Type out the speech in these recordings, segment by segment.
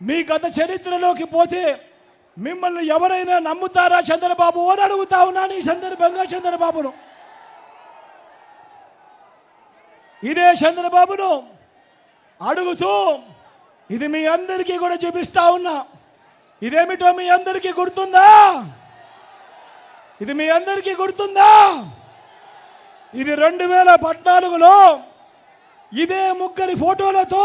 మీ గత చరిత్రలోకి పోతే మిమ్మల్ని ఎవరైనా నమ్ముతారా చంద్రబాబు అని అడుగుతా ఉన్నాను ఈ సందర్భంగా చంద్రబాబును. ఇదే చంద్రబాబును అడుగుతూ ఇది మీ అందరికీ కూడా చూపిస్తా ఉన్నా. ఇదేమిటో మీ అందరికీ గుర్తుందా? ఇది మీ అందరికీ గుర్తుందా? ఇది రెండు వేల పద్నాలుగులో ఇదే ముగ్గురి ఫోటోలతో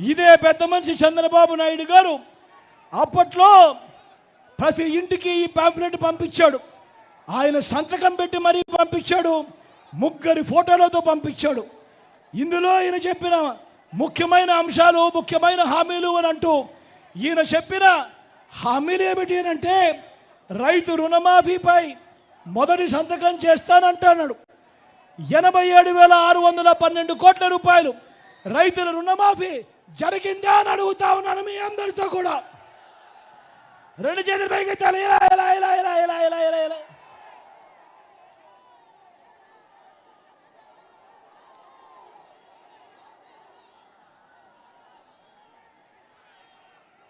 ఇదే పెద్ద మనిషి చంద్రబాబు నాయుడు గారు అప్పట్లో ప్రతి ఇంటికి ఈ పాంప్లెట్ పంపించాడు. ఆయన సంతకం పెట్టి మరీ పంపించాడు. ముగ్గురి ఫోటోలతో పంపించాడు. ఇందులో ఈయన చెప్పిన ముఖ్యమైన అంశాలు ముఖ్యమైన హామీలు అని అంటూ ఈయన చెప్పిన హామీలు ఏమిటి అని అంటే రైతు రుణమాఫీపై మొదటి సంతకం చేస్తానంటున్నాడు. ఎనభై ఏడు వేల ఆరు వందల పన్నెండు కోట్ల రూపాయలు రైతుల రుణమాఫీ జరిగిందా అని అడుగుతా ఉన్నాను మీ అందరితో కూడా. రెండు చేతులు పైకి ఇలా ఇలా ఇలా ఇలా ఇలా ఇలా ఇలా ఇలా.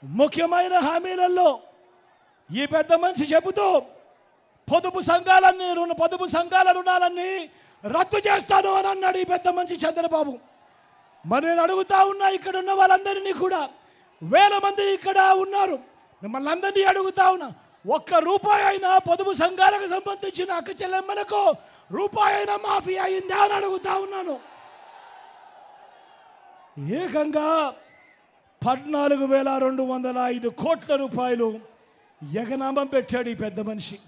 ముఖ్యమైన హామీలలో ఈ పెద్ద మనిషి చెబుతూ పొదుపు సంఘాలన్నీ రుణ పొదుపు సంఘాల రుణాలన్నీ రద్దు చేస్తాను అని అన్నాడు ఈ పెద్ద మనిషి చంద్రబాబు. మరి నేను అడుగుతా ఉన్నా ఇక్కడ ఉన్న వాళ్ళందరినీ కూడా. వేల మంది ఇక్కడ ఉన్నారు. మిమ్మల్ని అందరినీ అడుగుతా ఉన్నా. ఒక్క రూపాయి అయినా పొదుపు సంఘాలకు సంబంధించిన అక్క చెల్లెమ్మలకు రూపాయి అయినా మాఫీ అయిందా అని అడుగుతా ఉన్నాను. ఏకంగా పద్నాలుగు వేల రెండు వందల ఐదు కోట్ల రూపాయలు ఎగనామం పెట్టాడు ఈ పెద్ద మనిషి.